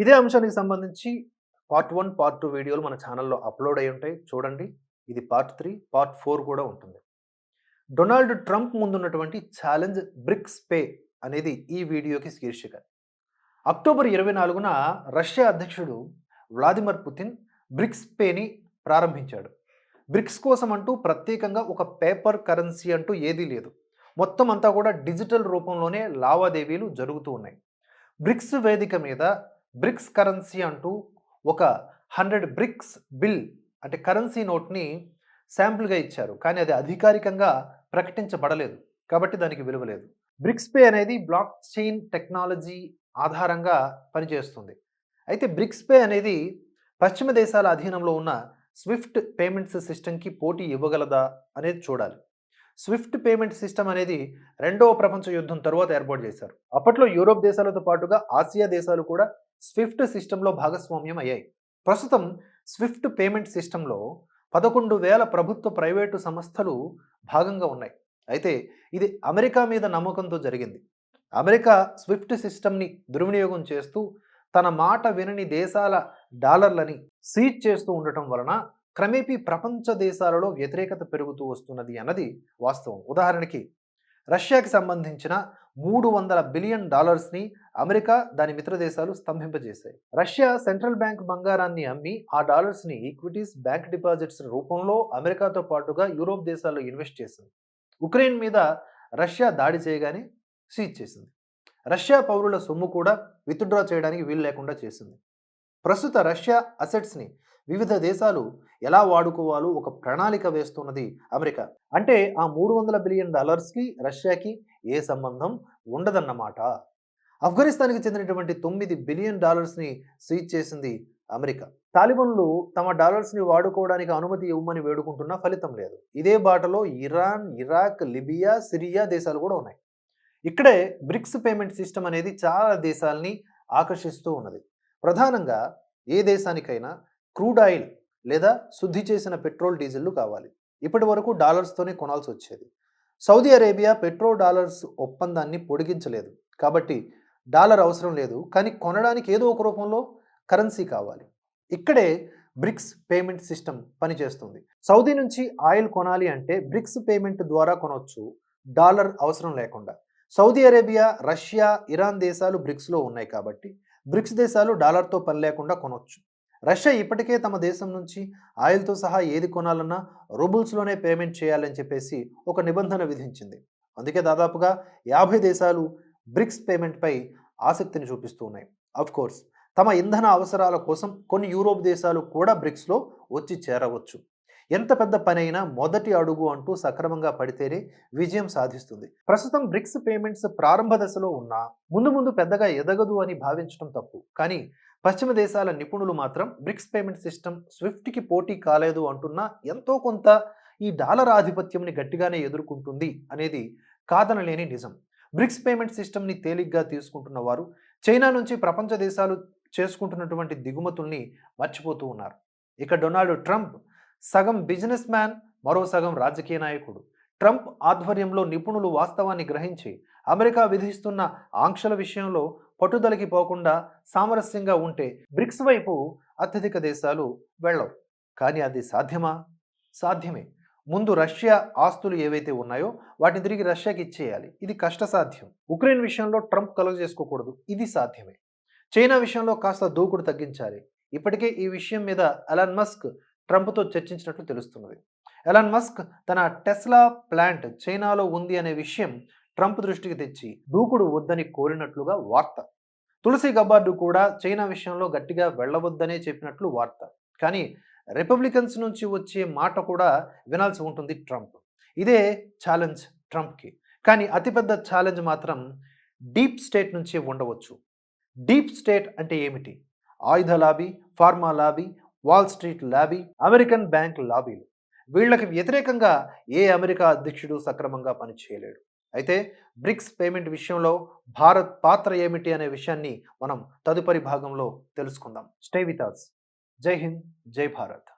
ఇదే అంశానికి సంబంధించి పార్ట్ వన్ పార్ట్ టూ వీడియోలు మన ఛానల్లో అప్లోడ్ అయి ఉంటాయి. చూడండి. ఇది పార్ట్ త్రీ పార్ట్ ఫోర్ కూడా ఉంటుంది. డొనాల్డ్ ట్రంప్ ముందున్నటువంటి ఛాలెంజ్ బ్రిక్స్ పే అనేది ఈ వీడియోకి శీర్షిక. అక్టోబర్ ఇరవై నాలుగున రష్యా అధ్యక్షుడు వ్లాదిమిర్ పుతిన్ బ్రిక్స్ పేని ప్రారంభించాడు. బ్రిక్స్ కోసం అంటూ ప్రత్యేకంగా ఒక పేపర్ కరెన్సీ అంటూ ఏదీ లేదు. మొత్తం అంతా కూడా డిజిటల్ రూపంలోనే లావాదేవీలు జరుగుతూ ఉన్నాయి. బ్రిక్స్ వేదిక మీద బ్రిక్స్ కరెన్సీ అంటూ ఒక హండ్రెడ్ బ్రిక్స్ బిల్ అంటే కరెన్సీ నోట్ని శాంపుల్గా ఇచ్చారు. కానీ అది అధికారికంగా ప్రకటించబడలేదు. కాబట్టి దానికి విలువ లేదు. బ్రిక్స్ పే అనేది బ్లాక్ చైన్ టెక్నాలజీ ఆధారంగా పనిచేస్తుంది. అయితే బ్రిక్స్ పే అనేది పశ్చిమ దేశాల అధీనంలో ఉన్న స్విఫ్ట్ పేమెంట్స్ సిస్టమ్కి పోటీ ఇవ్వగలదా అనేది చూడాలి. స్విఫ్ట్ పేమెంట్ సిస్టమ్ అనేది రెండవ ప్రపంచ యుద్ధం తరువాత ఏర్పాటు చేశారు. అప్పట్లో యూరోప్ దేశాలతో పాటుగా ఆసియా దేశాలు కూడా స్విఫ్ట్ సిస్టంలో భాగస్వామ్యం అయ్యాయి ప్రస్తుతం స్విఫ్ట్ పేమెంట్ సిస్టంలో పదకొండు వేల ప్రభుత్వ ప్రైవేటు సంస్థలు భాగంగా ఉన్నాయి. అయితే ఇది అమెరికా మీద నమ్మకంతో జరిగింది. అమెరికా స్విఫ్ట్ సిస్టమ్ని దుర్వినియోగం చేస్తూ తన మాట వినని దేశాల డాలర్లని సీజ్ చేస్తూ ఉండటం వలన క్రమేపీ ప్రపంచ దేశాలలో వ్యతిరేకత పెరుగుతూ వస్తున్నది అన్నది వాస్తవం. ఉదాహరణకి రష్యాకి సంబంధించిన మూడు వందల బిలియన్ డాలర్స్ని అమెరికా దాని మిత్ర దేశాలు స్తంభింపజేశాయి. రష్యా సెంట్రల్ బ్యాంక్ బంగారాన్ని అమ్మి ఆ డాలర్స్ని ఈక్విటీస్ బ్యాంక్ డిపాజిట్స్ రూపంలో అమెరికాతో పాటుగా యూరోప్ దేశాల్లో ఇన్వెస్ట్ చేసింది. ఉక్రెయిన్ మీద రష్యా దాడి చేయగానే సీజ్ చేసింది. రష్యా పౌరుల సొమ్ము కూడా విత్డ్రా చేయడానికి వీలు లేకుండా చేసింది. ప్రస్తుత రష్యా అసెట్స్ని వివిధ దేశాలు ఎలా వాడుకోవాలో ఒక ప్రణాళిక వేస్తున్నది అమెరికా. అంటే ఆ మూడు వందల బిలియన్ డాలర్స్కి రష్యాకి ఏ సంబంధం ఉండదన్నమాట? ఆఫ్ఘనిస్తాన్కి చెందినటువంటి తొమ్మిది బిలియన్ డాలర్స్ని సీజ్ చేసింది అమెరికా. తాలిబన్లు తమ డాలర్స్ని వాడుకోవడానికి అనుమతి ఇవ్వమని వేడుకుంటున్నా ఫలితం లేదు. ఇదే బాటలో ఇరాన్ ఇరాక్ లిబియా సిరియా దేశాలు కూడా ఉన్నాయి. ఇక్కడే బ్రిక్స్ పేమెంట్ సిస్టమ్ అనేది చాలా దేశాలని ఆకర్షిస్తూ ఉన్నది. ప్రధానంగా ఏ దేశానికైనా క్రూడ్ ఆయిల్ లేదా శుద్ధి చేసిన పెట్రోల్ డీజిల్లు కావాలి. ఇప్పటి వరకు డాలర్స్తోనే కొనాల్సి వచ్చేది. సౌదీ అరేబియా పెట్రోల్ డాలర్స్ ఒప్పందాన్ని పొడిగించలేదు. కాబట్టి డాలర్ అవసరం లేదు. కానీ కొనడానికి ఏదో ఒక రూపంలో కరెన్సీ కావాలి. ఇక్కడే బ్రిక్స్ పేమెంట్ సిస్టమ్ పనిచేస్తుంది. సౌదీ నుంచి ఆయిల్ కొనాలి అంటే బ్రిక్స్ పేమెంట్ ద్వారా కొనవచ్చు డాలర్ అవసరం లేకుండా. సౌదీ అరేబియా రష్యా ఇరాన్ దేశాలు బ్రిక్స్లో ఉన్నాయి కాబట్టి బ్రిక్స్ దేశాలు డాలర్తో పని లేకుండా కొనవచ్చు రష్యా ఇప్పటికే తమ దేశం నుంచి ఆయిల్తో సహా ఏది కొనాలన్నా రూబుల్స్లోనే పేమెంట్ చేయాలని చెప్పేసి ఒక నిబంధన విధించింది. అందుకే దాదాపుగా యాభై దేశాలు బ్రిక్స్ పేమెంట్పై ఆసక్తిని చూపిస్తూ ఉన్నాయి. కోర్స్ తమ ఇంధన అవసరాల కోసం కొన్ని యూరోప్ దేశాలు కూడా బ్రిక్స్లో వచ్చి చేరవచ్చు. ఎంత పెద్ద పనైనా మొదటి అడుగు అంటూ సక్రమంగా పడితేనే విజయం సాధిస్తుంది. ప్రస్తుతం బ్రిక్స్ పేమెంట్స్ ప్రారంభ దశలో ఉన్నా ముందు ముందు పెద్దగా ఎదగదు అని భావించడం తప్పు. కానీ పశ్చిమ దేశాల నిపుణులు మాత్రం బ్రిక్స్ పేమెంట్ సిస్టమ్ స్విఫ్ట్కి పోటీ కాలేదు అంటున్నా ఎంతో కొంత ఈ డాలర్ ఆధిపత్యంని గట్టిగానే ఎదుర్కొంటుంది అనేది కాదనలేని నిజం. బ్రిక్స్ పేమెంట్ సిస్టమ్ని తేలిగ్గా తీసుకుంటున్న వారు చైనా నుంచి ప్రపంచ దేశాలు చేసుకుంటున్నటువంటి దిగుమతుల్ని మర్చిపోతూ ఉన్నారు. ఇక డొనాల్డ్ ట్రంప్ సగం బిజినెస్ మ్యాన్ మరో సగం రాజకీయ నాయకుడు. ట్రంప్ ఆధ్వర్యంలో నిపుణులు వాస్తవాన్ని గ్రహించి అమెరికా విధిస్తున్న ఆంక్షల విషయంలో పట్టుదలకి పోకుండా సామరస్యంగా ఉంటే బ్రిక్స్ వైపు అత్యధిక దేశాలు వెళ్ళవు. కానీ అది సాధ్యమా? సాధ్యమే. ముందు రష్యా ఆస్తులు ఏవైతే ఉన్నాయో వాటిని తిరిగి రష్యాకి ఇచ్చేయాలి. ఇది కష్టసాధ్యం. ఉక్రెయిన్ విషయంలో ట్రంప్ కలుగ చేసుకోకూడదు. ఇది సాధ్యమే. చైనా విషయంలో కాస్త దూకుడు తగ్గించాలి. ఇప్పటికే ఈ విషయం మీద అలాన్ మస్క్ ట్రంప్తో చర్చించినట్లు తెలుస్తున్నది. ఎలాన్ మస్క్ తన టెస్లా ప్లాంట్ చైనాలో ఉంది అనే విషయం ట్రంప్ దృష్టికి తెచ్చి దూకుడు వద్దని కోరినట్లుగా వార్త. తులసి గబార్డు కూడా చైనా విషయంలో గట్టిగా వెళ్ళవద్దనే చెప్పినట్లు వార్త. కానీ రిపబ్లికన్స్ నుంచి వచ్చే మాట కూడా వినాల్సి ఉంటుంది ట్రంప్. ఇదే ఛాలెంజ్ ట్రంప్కి. కానీ అతిపెద్ద ఛాలెంజ్ మాత్రం డీప్ స్టేట్ నుంచే ఉండవచ్చు. డీప్ స్టేట్ అంటే ఏమిటి? ఆయుధ lobby pharma lobby wall street lobby American bank లాబీలు. వీళ్ళకి వ్యతిరేకంగా ఏ అమెరికా అధ్యక్షుడు సక్రమంగా పనిచేయలేడు. అయితే బ్రిక్స్ పేమెంట్ విషయంలో భారత్ పాత్ర ఏమిటి అనే విషయాన్ని మనం తదుపరి భాగంలో తెలుసుకుందాం. స్టే విత్ అస్ जय हिंद जय भारत।